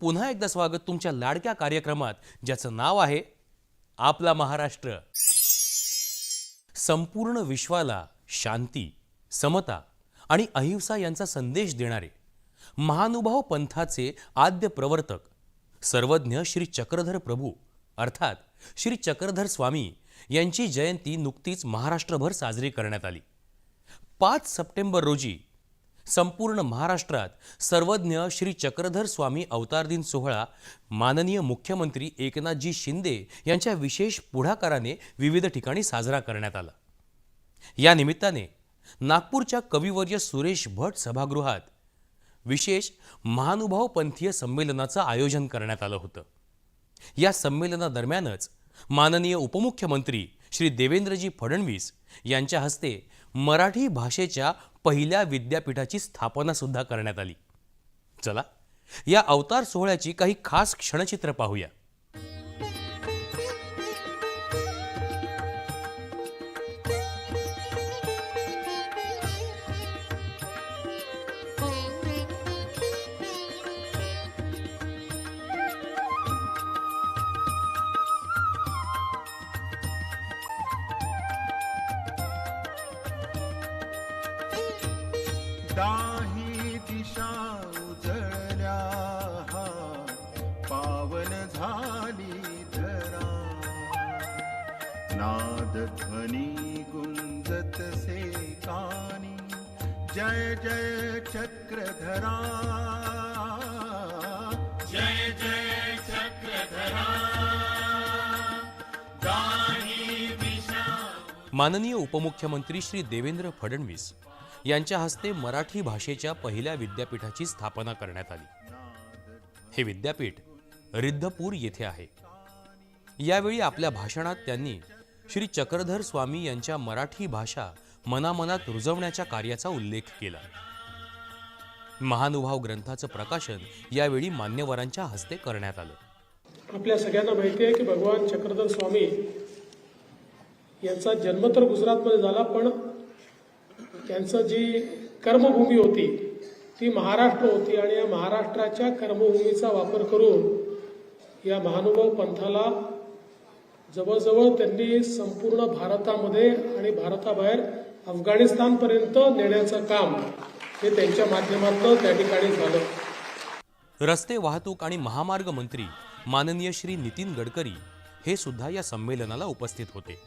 पुन्हा एकदा स्वागत तुमच्या लाडक्या कार्यक्रमात ज्याचं नाव आहे आपला महाराष्ट्र. संपूर्ण विश्वाला शांती समता आणि अहिंसा यांचा संदेश देणारे महानुभाव पंथाचे आद्य प्रवर्तक सर्वज्ञ श्री चक्रधर प्रभू अर्थात श्री चक्रधर स्वामी यांची जयंती नुकतीच महाराष्ट्रभर साजरी करण्यात आली. पाच सप्टेंबर रोजी संपूर्ण महाराष्ट्रात सर्वज्ञ श्री चक्रधर स्वामी अवतार दिन सोहळा माननीय मुख्यमंत्री एकनाथजी शिंदे यांच्या विशेष पुढाकाराने विविध ठिकाणी साजरा करण्यात आला. या निमित्ताने नागपूरच्या कविवर्य सुरेश भट सभागृहात विशेष महानुभाव पंथीय संमेलनाचं आयोजन करण्यात आलं होतं. या संमेलनादरम्यानच माननीय उपमुख्यमंत्री श्री देवेंद्रजी फडणवीस यांच्या हस्ते मराठी भाषेच्या पहिल्या विद्यापीठाची स्थापना सुद्धा करण्यात आली. चला या अवतार सोहळ्याची काही खास क्षणचित्र पाहूया. दाही दिशा उजळल्या पावन झाली धरा नाद ध्वनी गुंजत से कानी जय जय चक्रधरा. जय जय चक्रधरा. दाही दिशा माननीय उपमुख्यमंत्री श्री देवेंद्र फडणवीस यांच्या हस्ते मराठी भाषेच्या पहिल्या विद्यापीठाची स्थापना करण्यात आली. हे विद्यापीठ रिद्धपूर येथे आहे. यावेळी आपल्या भाषणात त्यांनी श्री चक्रधर स्वामी यांच्या मराठी भाषा मनामनात रुजवण्याच्या कार्याचा उल्लेख केला. महानुभाव ग्रंथाचं प्रकाशन यावेळी मान्यवरांच्या हस्ते करण्यात आलं. आपल्या सगळ्यांना माहिती आहे की भगवान चक्रधर स्वामी यांचा जन्म तर गुजरातमध्ये झाला पण त्यांचं जी कर्मभूमी होती ती महाराष्ट्र होती आणि या महाराष्ट्राच्या कर्मभूमीचा वापर करून या महानुभाव पंथाला जवळजवळ त्यांनी संपूर्ण भारतामध्ये आणि भारताबाहेर अफगाणिस्तानपर्यंत नेण्याचं काम हे त्यांच्या माध्यमातून त्या ठिकाणी झालं. रस्ते वाहतूक आणि महामार्ग मंत्री माननीय श्री नितीन गडकरी हे सुद्धा या संमेलनाला उपस्थित होते.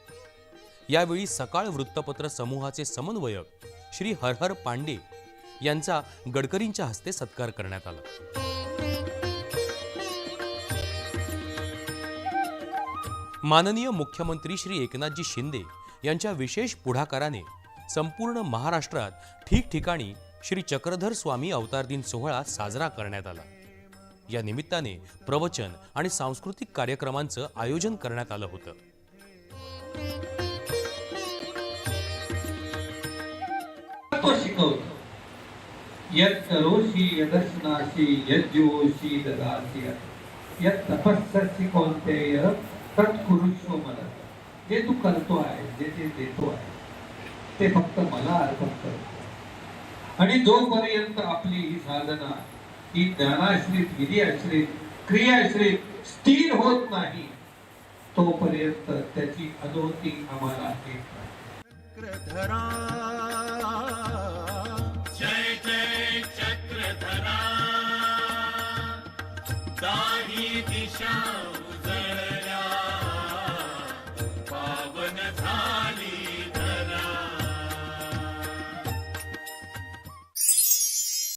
यावेळी सकाळ वृत्तपत्र समूहाचे समन्वयक श्री हरहर पांडे यांचा गडकरींच्या हस्ते सत्कार करण्यात आला. माननीय मुख्यमंत्री श्री एकनाथजी शिंदे यांच्या विशेष पुढाकाराने संपूर्ण महाराष्ट्रात ठिकठिकाणी श्री चक्रधर स्वामी अवतार दिन सोहळा साजरा करण्यात आला. या निमित्ताने प्रवचन आणि सांस्कृतिक कार्यक्रमांचं आयोजन करण्यात आलं होतं. तत्व शिकवत. यत् करोशी यदर्शनाशी यज्जोशी ददासि यत्. तपस्सि कौंतेय तत्कुरुष्व मला. जे तू करतो आहे जे ते देतो आहे ते फक्त मला अर्पण कर आणि जोपर्यंत आपली ही साधना ही ज्ञानाश्रित विधी आश्रित क्रियाश्रित स्थिर होत नाही तोपर्यंत त्याची अधोती आम्हाला येत नाही. चक्रधरा जय जय चक्रधरा दाही दिशा